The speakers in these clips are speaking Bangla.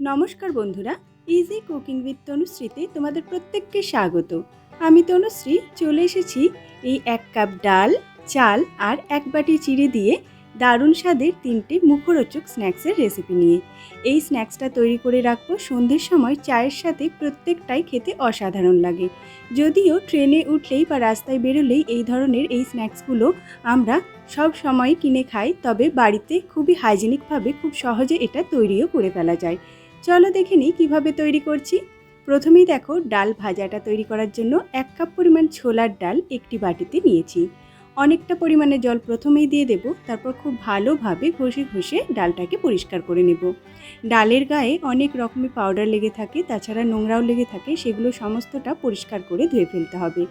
নমস্কার বন্ধুরা ইজি কুকিং উইথ তনুশ্রীতে তোমাদের প্রত্যেককে স্বাগত। আমি তনুশ্রী, চলে এসেছি এই এক কাপ ডাল, চাল আর এক বাটি চিড়ে দিয়ে দারুণ স্বাদের তিনটে মুখরোচক স্ন্যাক্সের রেসিপি নিয়ে। এই স্ন্যাক্সটা তৈরি করে রাখব সন্ধ্যের সময় চায়ের সাথে প্রত্যেকটাই খেতে অসাধারণ লাগে। যদিও ট্রেনে উঠলেই বা রাস্তায় বেরোলেই এই ধরনের এই স্ন্যাক্সগুলো আমরা সব সময় কিনে খাই, তবে বাড়িতে খুবই হাইজেনিকভাবে খুব সহজে এটা তৈরিও করে ফেলা যায়। চলো দেখে নিই কীভাবে তৈরি করছি। প্রথমেই দেখো ডাল ভাজাটা তৈরি করার জন্য এক কাপ পরিমাণ ছোলার ডাল একটি বাটিতে নিয়েছি। অনেকটা পরিমাণে জল প্রথমেই দিয়ে দেব, তারপর খুব ভালোভাবে ঘষে ঘষে ডালটাকে পরিষ্কার করে নেব। ডালের গায়ে অনেক রকমের পাউডার লেগে থাকে, তাছাড়া নোংরাও লেগে থাকে, সেগুলো সমস্তটা পরিষ্কার করে ধুয়ে ফেলতে হবে।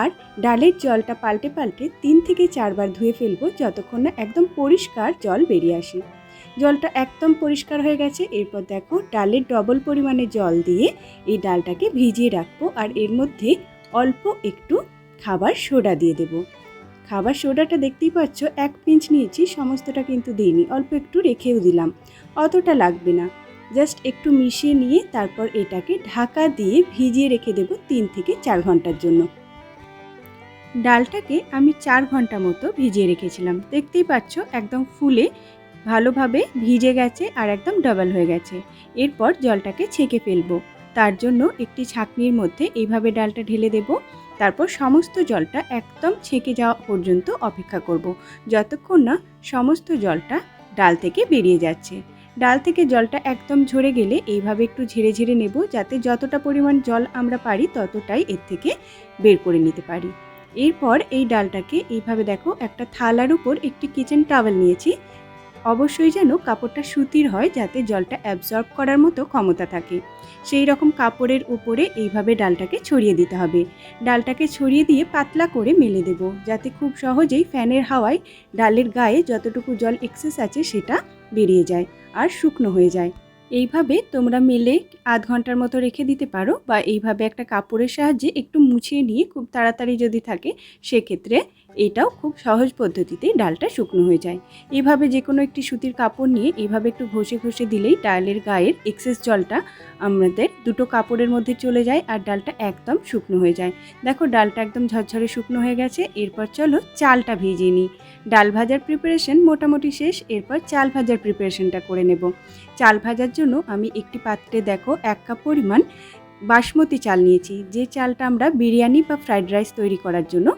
আর ডালের জলটা পাল্টে পাল্টে তিন থেকে চারবার ধুয়ে ফেলব, যতক্ষণ না একদম পরিষ্কার জল বেরিয়ে আসে। জলটা একদম পরিষ্কার হয়ে গেছে। এরপর দেখো ডালের ডবল পরিমাণে জল দিয়ে এই ডালটাকে ভিজিয়ে রাখব আর এর মধ্যে অল্প একটু খাবার সোডা দিয়ে দেব। খাবার সোডাটা দেখতেই পাচ্ছ, এক পিঞ্চ নিয়েছি, সমস্তটা কিন্তু দিইনি, অল্প একটু রেখেও দিলাম। অতটা লাগবে না। জাস্ট একটু মিশিয়ে নিয়ে তারপর এটাকে ঢাকা দিয়ে ভিজিয়ে রেখে দেব তিন থেকে চার ঘণ্টার জন্য। ডালটাকে আমি চার ঘণ্টা মতো ভিজিয়ে রেখেছিলাম। দেখতেই পাচ্ছ, একদম ফুলে ভালোভাবে ভিজে গেছে আর একদম ডাবল হয়ে গেছে। এরপর জলটাকে ছেঁকে ফেলব। তার জন্য একটি ছাঁকনির মধ্যে এইভাবে ডালটা ঢেলে দেব। তারপর সমস্ত জলটা একদম ছেঁকে যাওয়া পর্যন্ত অপেক্ষা করব। যতক্ষণ না সমস্ত জলটা ডাল থেকে বেরিয়ে যাচ্ছে। ডাল থেকে জলটা একদম ঝরে গেলে এইভাবে একটু ঝেড়ে ঝেড়ে নেব যাতে যতটা পরিমাণ জল আমরা পারি ততটাই এর থেকে বের করে নিতে পারি। এরপর এই ডালটাকে এইভাবে দেখো একটা থালার উপর একটি কিচেন টাওয়েল নিয়েছি। অবশ্যই যেন কাপড়টা সুতির হয় যাতে জলটা অ্যাবজর্ব করার মতো ক্ষমতা থাকে। সেই রকম কাপড়ের উপরে এইভাবে ডালটাকে ছড়িয়ে দিতে হবে। ডালটাকে ছড়িয়ে দিয়ে পাতলা করে মেলে দেব, যাতে খুব সহজেই ফ্যানের হাওয়ায় ডালের গায়ে যতটুকু জল এক্সেস আছে সেটা বেরিয়ে যায় আর শুকনো হয়ে যায়। এইভাবে তোমরা মেলে আধ ঘণ্টার মতো রেখে দিতে পারো বা এইভাবে একটা কাপড়ের সাহায্যে একটু মুছিয়ে নিয়ে খুব তাড়াতাড়ি যদি থাকে, সেক্ষেত্রে এটাও খুব সহজ পদ্ধতিতেই ডালটা শুকনো হয়ে যায়। এভাবে যে কোনো একটি সুতির কাপড় নিয়ে এভাবে একটু ঘষে ঘষে দিলেই ডালের গায়ের এক্সেস জলটা আমাদের দুটো কাপড়ের মধ্যে চলে যায় আর ডালটা একদম শুকনো হয়ে যায়। দেখো ডালটা একদম ঝরঝরে শুকনো হয়ে গেছে, এরপর চলো চালটা ভিজিয়ে নিই। ডাল ভাজার প্রিপারেশন মোটামুটি শেষ, এরপর চাল ভাজার প্রিপারেশনটা করে নেব। চাল ভাজার জন্য আমি একটি পাত্রে দেখো এক কাপ পরিমাণ বাসমতি চাল নিয়েছি। যে চালটা আমরা বিরিয়ানি বা ফ্রাইড রাইস তৈরি করার জন্য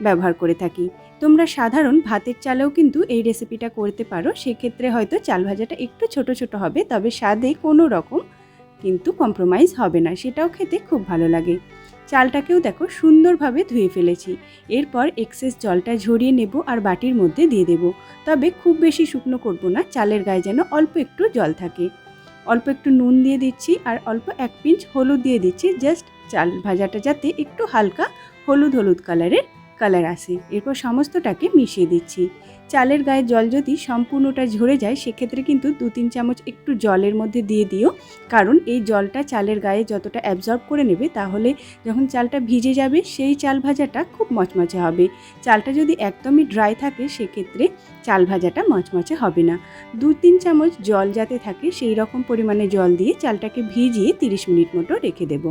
ব্যবহার করে থাকি। তোমরা সাধারণ ভাতের চালেও কিন্তু এই রেসিপিটা করতে পারো। সেক্ষেত্রে হয়তো চাল ভাজাটা একটু ছোট ছোট হবে, তবে স্বাদে কোনো রকম কিন্তু কম্প্রোমাইজ হবে না। সেটাও খেতে খুব ভালো লাগে। চালটাকেও দেখো সুন্দরভাবে ধুয়ে ফেলেছি। এরপর এক্সেস জলটা ঝরিয়ে নেব আর বাটির মধ্যে দিয়ে দেব। তবে খুব বেশি শুকনো করব না, চালের গায়ে যেন অল্প একটু জল থাকে। অল্প একটু নুন দিয়ে দিচ্ছি আর অল্প এক পিঞ্চ হলুদ দিয়ে দিচ্ছি। জাস্ট চাল ভাজাটা যাতে একটু হালকা হলুদ হলুদ কালারের কালার আসে। এরপর সমস্তটাকে মিশিয়ে দিচ্ছি। চালের গায়ে জল যদি সম্পূর্ণটা ঝরে যায়, সেক্ষেত্রে কিন্তু দু তিন চামচ একটু জলের মধ্যে দিয়ে দিও। কারণ এই জলটা চালের গায়ে যতটা অ্যাবজর্ব করে নেবে, তাহলে যখন চালটা ভিজে যাবে, সেই চাল ভাজাটা খুব মচমচে হবে। চালটা যদি একদমই ড্রাই থাকে, সেক্ষেত্রে চাল ভাজাটা মচমচে হবে না। দু তিন চামচ জল যাতে থাকে, সেই রকম পরিমাণে জল দিয়ে চালটাকে ভিজিয়ে তিরিশ মিনিট মতো রেখে দেবো।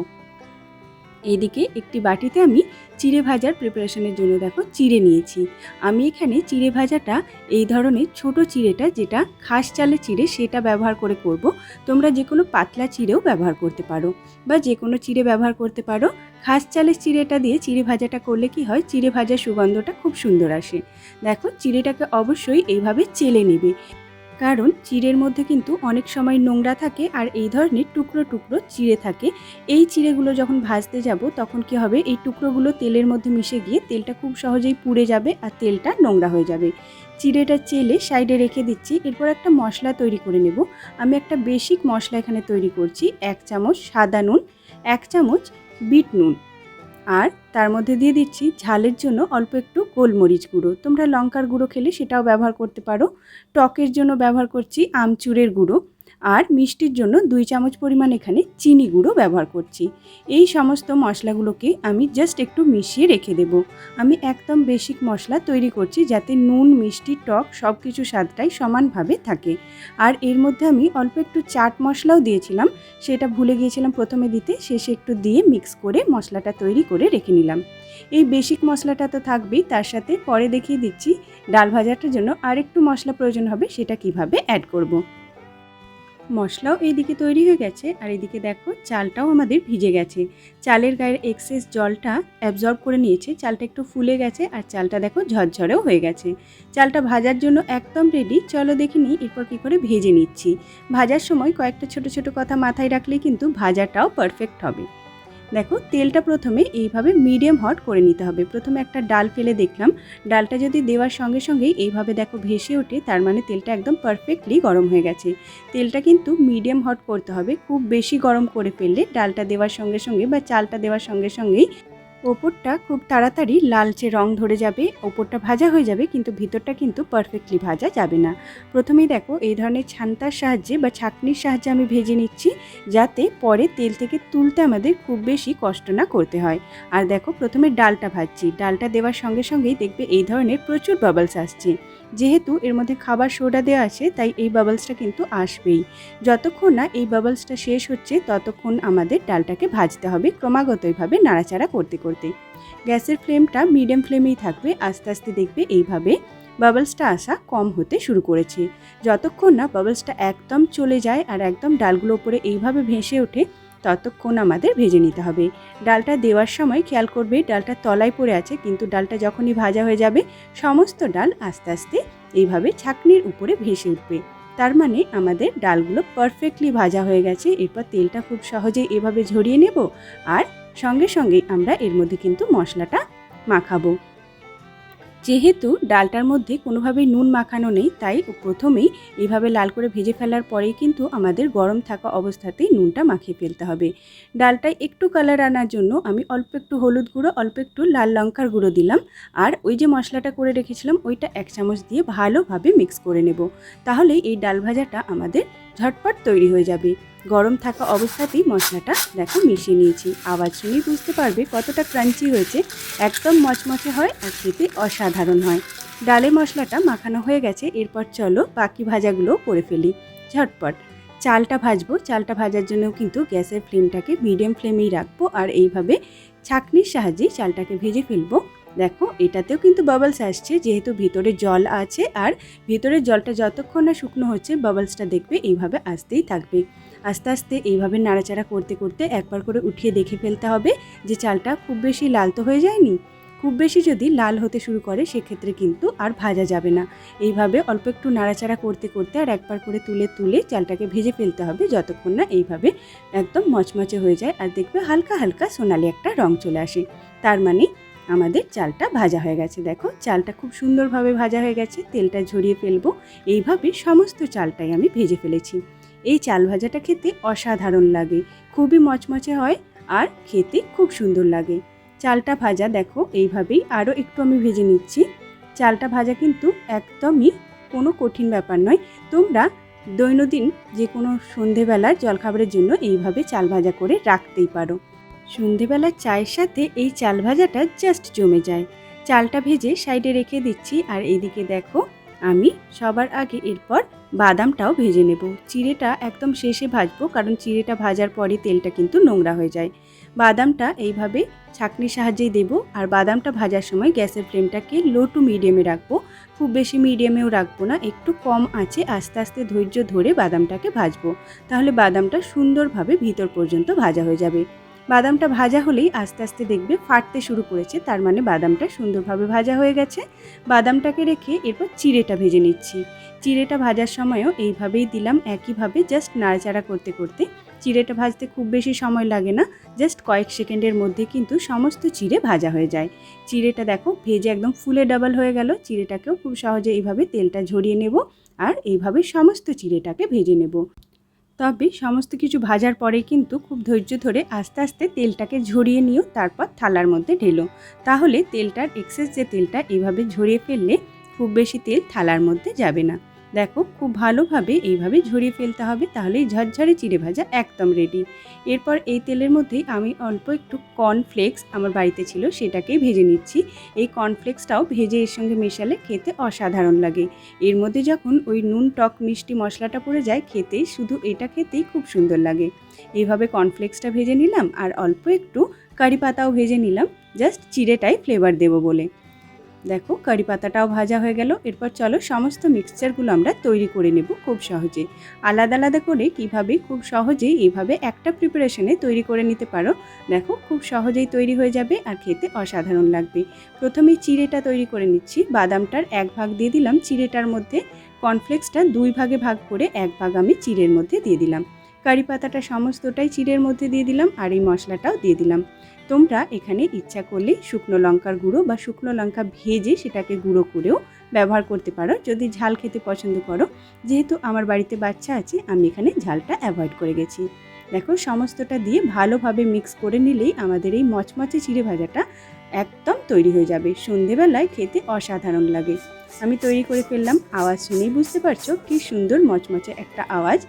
এদিকে একটি বাটিতে আমি চিড়ে ভাজার প্রিপারেশনের জন্য দেখো চিড়ে নিয়েছি। আমি এখানে চিড়ে ভাজাটা এই ধরনের ছোট চিড়েটা যেটা খাস চালে চিড়ে সেটা ব্যবহার করে করব। তোমরা যে কোনো পাতলা চিড়েও ব্যবহার করতে পারো বা যে কোনো চিড়ে ব্যবহার করতে পারো। খাস চালের চিড়েটা দিয়ে চিড়ে ভাজাটা করলে কি হয়? চিড়ে ভাজার সুগন্ধটা খুব সুন্দর আসে। দেখো চিড়েটাকে অবশ্যই এইভাবে চেলে নেবে। কারণ চিড়ের মধ্যে কিন্তু অনেক সময় নোংরা থাকে আর এই ধরনের টুকরো টুকরো চিড়ে থাকে। এই চিড়েগুলো যখন ভাজতে যাব তখন কি হবে? এই টুকরোগুলো তেলের মধ্যে মিশে গিয়ে তেলটা খুব সহজেই পুড়ে যাবে আর তেলটা নোংরা হয়ে যাবে। চিড়েটা চেলে সাইডে রেখে দিচ্ছি, এরপর একটা মশলা তৈরি করে নেব। আমি একটা বেসিক মশলা এখানে তৈরি করছি, এক চামচ সাদা নুন, এক চামচ বিট নুন। আর তার মধ্যে দিয়ে দিচ্ছি ঝালের জন্য অল্প একটু গোলমরিচ গুঁড়ো। তোমরা লঙ্কার গুঁড়ো খেলে সেটাও ব্যবহার করতে পারো। টকের জন্য ব্যবহার করছি আমচুরের গুঁড়ো। আর মিষ্টির জন্য দুই চামচ পরিমাণ এখানে চিনি গুঁড়ো ব্যবহার করছি। এই সমস্ত মশলাগুলোকে আমি জাস্ট একটু মিশিয়ে রেখে দেব। আমি একদম বেসিক মশলা তৈরি করছি যাতে নুন, মিষ্টি, টক সব কিছু স্বাদটাই সমানভাবে থাকে। আর এর মধ্যে আমি অল্প একটু চাট মশলাও দিয়েছিলাম, সেটা ভুলে গিয়েছিলাম প্রথমে দিতে, শেষে একটু দিয়ে মিক্স করে মশলাটা তৈরি করে রেখে নিলাম। এই বেসিক মশলাটা তো থাকবেই, তার সাথে পরে দেখিয়ে দিচ্ছি, ডাল ভাজাটার জন্য আরেকটু মশলা প্রয়োজন হবে, সেটা কীভাবে অ্যাড করব। মশলাও এইদিকে তৈরি হয়ে গেছে আর এদিকে দেখো চালটাও আমাদের ভিজে গেছে। চালের গায়ের এক্সেস জলটা অ্যাবজর্ব করে নিয়েছে, চালটা একটু ফুলে গেছে আর চালটা দেখো ঝরঝরেও হয়ে গেছে। চালটা ভাজার জন্য একদম রেডি চলো দেখে নিই এরপর কী করে ভেজে নিচ্ছি। ভাজার সময় কয়েকটা ছোট ছোট কথা মাথায় রাখলে কিন্তু ভাজাটাও পারফেক্ট হবে। দেখো, তেলটা প্রথমে এইভাবে মিডিয়াম হট করে নিতে হবে। প্রথমে একটা ডাল ফেলে দেখলাম। ডালটা যদি দেওয়ার সঙ্গে সঙ্গেই এইভাবে দেখো ভেসে ওঠে, তার মানে তেলটা একদম পারফেক্টলি গরম হয়ে গেছে। তেলটা কিন্তু মিডিয়াম হট করতে হবে। খুব বেশি গরম করে ফেললে ডালটা দেওয়ার সঙ্গে সঙ্গে বা চালটা দেওয়ার সঙ্গে সঙ্গেই ওপরটা খুব তাড়াতাড়ি লালচে রং ধরে যাবে, ওপরটা ভাজা হয়ে যাবে, কিন্তু ভিতরটা কিন্তু পারফেক্টলি ভাজা যাবে না। প্রথমেই দেখো, এই ধরনের ছান্তার সাহায্যে বা ছাঁকনির সাহায্যে আমি ভেজে নিচ্ছি, যাতে পরে তেল থেকে তুলতে আমাদের খুব বেশি কষ্ট না করতে হয়। আর দেখো, প্রথমে ডালটা ভাজছি। ডালটা দেওয়ার সঙ্গে সঙ্গেই দেখবে এই ধরনের প্রচুর বাবলস আসছে। যেহেতু এর মধ্যে খাবার সোডা দেওয়া আছে, তাই এই বাবলসটা কিন্তু আসবেই। যতক্ষণ না এই বাবলসটা শেষ হচ্ছে, ততক্ষণ আমাদের ডালটাকে ভাজতে হবে ক্রমাগতভাবে নাড়াচাড়া করতে করতে। গ্যাসের ফ্লেমটা মিডিয়াম ফ্লেমেই থাকবে, আস্তে আস্তে দেখবে এইভাবে বাবলসটা আসা কম হতে শুরু করেছে। যতক্ষণ না বাবলসটা একদম চলে যায় আর একদম ডালগুলো উপরে এইভাবে ভেসে ওঠে, ততক্ষণ আমাদের ভেজে নিতে হবে। ডালটা দেওয়ার সময় খেয়াল করবে, ডালটা তলায় পড়ে আছে, কিন্তু ডালটা যখনই ভাজা হয়ে যাবে, সমস্ত ডাল আস্তে আস্তে এইভাবে ছাকনির উপরে ভেসে উঠবে। তার মানে আমাদের ডালগুলো পারফেক্টলি ভাজা হয়ে গেছে, এরপর তেলটা খুব সহজেই এভাবে ঝরিয়ে নেব আর সঙ্গে সঙ্গেই আমরা এর মধ্যে কিন্তু মশলাটা মাখাবো। যেহেতু ডালটার মধ্যে কোনোভাবেই নুন মাখানো নেই, তাই প্রথমেই এভাবে লাল করে ভেজে ফেলার পরেই কিন্তু আমাদের গরম থাকা অবস্থাতেই নুনটা মাখিয়ে ফেলতে হবে। ডালটায় একটু কালার আনার জন্য আমি অল্প একটু হলুদ গুঁড়ো, অল্প একটু লাল লঙ্কার গুঁড়ো দিলাম। আর ওই যে মশলাটা করে রেখেছিলাম, ওইটা এক চামচ দিয়ে ভালোভাবে মিক্স করে নেব। তাহলে এই ডাল ভাজাটা আমাদের ঝটপট তৈরি হয়ে যাবে। গরম থাকা অবস্থাতেই মশলাটা দেখো মিশিয়ে নিয়েছি। আওয়াজ শুনেই বুঝতে পারবে কতটা ক্রাঞ্চি হয়েছে। একদম মচমচে হয় আর খেতে অসাধারণ হয়। ডালে মশলাটা মাখানো হয়ে গেছে। এরপর চলো বাকি ভাজাগুলো করে ফেলি। ঝটপট। চালটা ভাজবো। চালটা ভাজার জন্য কিন্তু গ্যাসের ফ্লেমটাকে মিডিয়াম ফ্লেমেই রাখব। আর এইভাবে ছাঁকনির সাহায্যে চালটাকে ভেজে ফেলব। দেখো, এটাতেও কিন্তু বাবলস আসছে, যেহেতু ভিতরে জল আছে আর ভিতরের জলটা যতক্ষণ না শুকনো হচ্ছে বাবলসটা দেখবে এইভাবে আসতেই থাকবে। আস্তে আস্তে এইভাবে নাড়াচাড়া করতে করতে একবার করে উঠিয়ে দেখে ফেলতে হবে যে চালটা খুব বেশি লাল তো হয়ে যায়নি। খুব বেশি যদি লাল হতে শুরু করে, সেক্ষেত্রে কিন্তু আর ভাজা যাবে না। এইভাবে অল্প একটু নাড়াচাড়া করতে করতে আর একবার করে তুলে তুলে চালটাকে ভেজে ফেলতে হবে, যতক্ষণ না এইভাবে একদম মচমচে হয়ে যায়। আর দেখবে হালকা হালকা সোনালি একটা রং চলে আসে। তার মানে আমাদের চালটা ভাজা হয়ে গেছে। দেখো, চালটা খুব সুন্দরভাবে ভাজা হয়ে গেছে। তেলটা ঝরিয়ে ফেলব। এইভাবে সমস্ত চালটাই আমি ভেজে ফেলেছি। এই চাল ভাজাটা খেতে অসাধারণ লাগে। খুবই মচমচে হয় আর খেতে খুব সুন্দর লাগে। চালটা ভাজা দেখো, এইভাবেই আরও একটু আমি ভেজে নিচ্ছি। চালটা ভাজা কিন্তু একদমই কোনো কঠিন ব্যাপার নয়। তোমরা দৈনন্দিন যে কোনো সন্ধেবেলার জলখাবারের জন্য এইভাবে চাল ভাজা করে রাখতেই পারো। সন্ধেবেলার চায়ের সাথে এই চাল ভাজাটা জাস্ট জমে যায়। চালটা ভেজে সাইডে রেখে দিচ্ছি আর এদিকে দেখো, আমি সবার আগে এরপর বাদামটাও ভেজে নেব। চিড়েটা একদম শেষে ভাজবো কারণ চিড়েটা ভাজার পরে তেলটা কিন্তু নোংরা হয়ে যায়। বাদামটা এইভাবে ছাঁকনির সাহায্যেই দেব আর বাদামটা ভাজার সময় গ্যাসের ফ্লেমটাকে লো টু মিডিয়ামে রাখব। খুব বেশি মিডিয়ামেও রাখব না, একটু কম আছে, আস্তে আস্তে ধৈর্য ধরে বাদামটাকে ভাজবো। তাহলে বাদামটা সুন্দরভাবে ভিতর পর্যন্ত ভাজা হয়ে যাবে। বাদামটা ভাজা হলেই আস্তে আস্তে দেখবে ফাটতে শুরু করেছে, তার মানে বাদামটা সুন্দরভাবে ভাজা হয়ে গেছে। বাদামটাকে রেখে এরপর চিড়েটা ভেজে নিচ্ছি। চিড়েটা ভাজার সময়ও এইভাবেই দিলাম, একইভাবে জাস্ট নাড়াচাড়া করতে করতে। চিড়েটা ভাজতে খুব বেশি সময় লাগে না জাস্ট কয়েক সেকেন্ডের মধ্যে কিন্তু সমস্ত চিড়ে ভাজা হয়ে যায়। চিড়েটা দেখো ভেজে একদম ফুলে ডাবল হয়ে গেল, চিড়েটাকেও খুব সহজে এইভাবে তেলটা ঝরিয়ে নেব আর এইভাবে সমস্ত চিড়েটাকে ভেজে নেব। তবে সমস্ত কিছু ভাজার পরে কিন্তু খুব ধৈর্য ধরে আস্তে আস্তে তেলটাকে ঝরিয়ে নিও, তারপর থালার মধ্যে ঢেলো। তাহলে তেলটার এক্সেস যে তেলটা এভাবে ঝরিয়ে ফেললে খুব বেশি তেল থালার মধ্যে যাবে না। দেখো, খুব ভালোভাবে এইভাবে ঝরিয়ে ফেলতে হবে, তাহলেই ঝরঝরে চিড়ে ভাজা একদম রেডি এরপর এই তেলের মধ্যেই আমি অল্প একটু কর্নফ্লেক্স আমার বাড়িতে ছিল সেটাকেই ভেজে নিচ্ছি। এই কর্নফ্লেক্সটাও ভেজে এর সঙ্গে মেশালে খেতে অসাধারণ লাগে। এর মধ্যে যখন ওই নুন, টক, মিষ্টি মশলাটা পড়ে যায়, খেতে শুধু এটা খেতেই খুব সুন্দর লাগে। এইভাবে কর্নফ্লেক্সটা ভেজে নিলাম, আর অল্প একটু কারি পাতাও ভেজে নিলাম জাস্ট চিড়েটাই ফ্লেভার দেবো বলে। দেখো কারি পাতাটাও ভাজা হয়ে গেল। এরপর চলো সমস্ত মিক্সচারগুলো আমরা তৈরি করে নেব খুব সহজে। আলাদা আলাদা করে কীভাবে খুব সহজেই এইভাবে একটা প্রিপারেশনে তৈরি করে নিতে পারো। দেখো খুব সহজেই তৈরি হয়ে যাবে আর খেতে অসাধারণ লাগবে। প্রথমে চিড়েটা তৈরি করে নিচ্ছি। বাদামটার এক ভাগ দিয়ে দিলাম। চিড়েটার মধ্যে কর্নফ্লেক্সটা দুই ভাগে ভাগ করে এক ভাগ আমি চিড়ের মধ্যে দিয়ে দিলাম। কারি পাতাটা সমস্তটাই চিড়ের মধ্যে দিয়ে দিলাম আর এই মশলাটাও দিয়ে দিলাম। তোমরা এখানে ইচ্ছা করলে শুকনো লঙ্কার গুঁড়ো বা শুকনো লঙ্কা ভেজে সেটাকে গুঁড়ো করেও ব্যবহার করতে পারো। যদি ঝাল খেতে পছন্দ করো, যেহেতু আমার বাড়িতে বাচ্চা আছে, আমি এখানে ঝালটা অ্যাভয়েড করে গেছি। দেখো, সমস্তটা দিয়ে ভালোভাবে মিক্স করে নিলেই আমাদের এই মচমচে চিড়ে ভাজাটা একদম তৈরি হয়ে যাবে। সন্ধেবেলায় খেতে অসাধারণ লাগে। আমি তৈরি করে ফেললাম, আওয়াজ শুনেই বুঝতে পারছ কি সুন্দর মচমচে একটা আওয়াজ।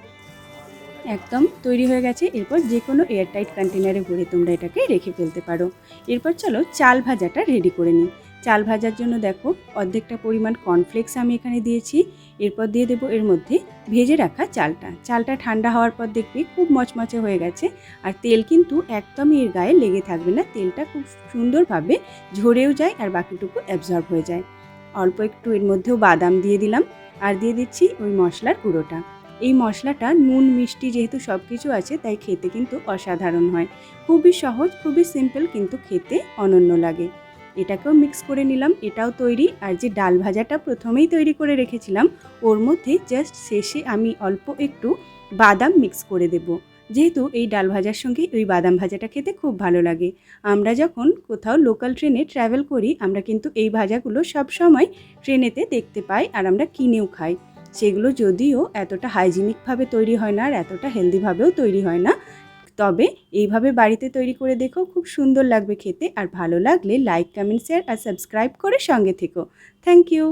একদম তৈরি হয়ে গেছে। এরপর যে কোনো এয়ারটাইট কন্টেনারে ভরে তোমরা এটাকে রেখে ফেলতে পারো। এরপর চলো চাল ভাজাটা রেডি করে নিই। চাল ভাজার জন্য দেখো অর্ধেকটা পরিমাণ কর্নফ্লেক্স আমি এখানে দিয়েছি। এরপর দিয়ে দেবো এর মধ্যে ভেজে রাখা চালটা। চালটা ঠান্ডা হওয়ার পর দেখবে খুব মচমচে হয়ে গেছে। আর তেল কিন্তু একদমই এর গায়ে লেগে থাকবে না। তেলটা খুব সুন্দরভাবে ঝরেও যায় আর বাকিটুকু অ্যাবজর্ব হয়ে যায়। অল্প একটু এর মধ্যেও বাদাম দিয়ে দিলাম। আর দিয়ে দিচ্ছি ওই মশলার গুঁড়োটা। এই মশলাটা নুন, মিষ্টি যেহেতু সব কিছু আছে, তাই খেতে কিন্তু অসাধারণ হয়। খুবই সহজ, খুবই সিম্পল কিন্তু খেতে অনন্য লাগে। এটাকেও মিক্স করে নিলাম, এটাও তৈরি। আর যে ডাল ভাজাটা প্রথমেই তৈরি করে রেখেছিলাম, ওর মধ্যে জাস্ট শেষে আমি অল্প একটু বাদাম মিক্স করে দেব। যেহেতু এই ডাল ভাজার সঙ্গে ওই বাদাম ভাজাটা খেতে খুব ভালো লাগে। আমরা যখন কোথাও লোকাল ট্রেনে ট্রাভেল করি, আমরা কিন্তু এই ভাজাগুলো সব সময় ট্রেনেতে দেখতে পাই আর আমরা কিনেও খাই। সেগুলো যদিও এতটা হাইজিনিকভাবে তৈরি হয় না আর এতটা হেলদিভাবেও তৈরি হয় না, তবে এইভাবে বাড়িতে তৈরি করে দেখো, খুব সুন্দর লাগবে খেতে। আর ভালো লাগলে লাইক, কমেন্ট, শেয়ার আর সাবস্ক্রাইব করে সঙ্গে থেকো। Thank you.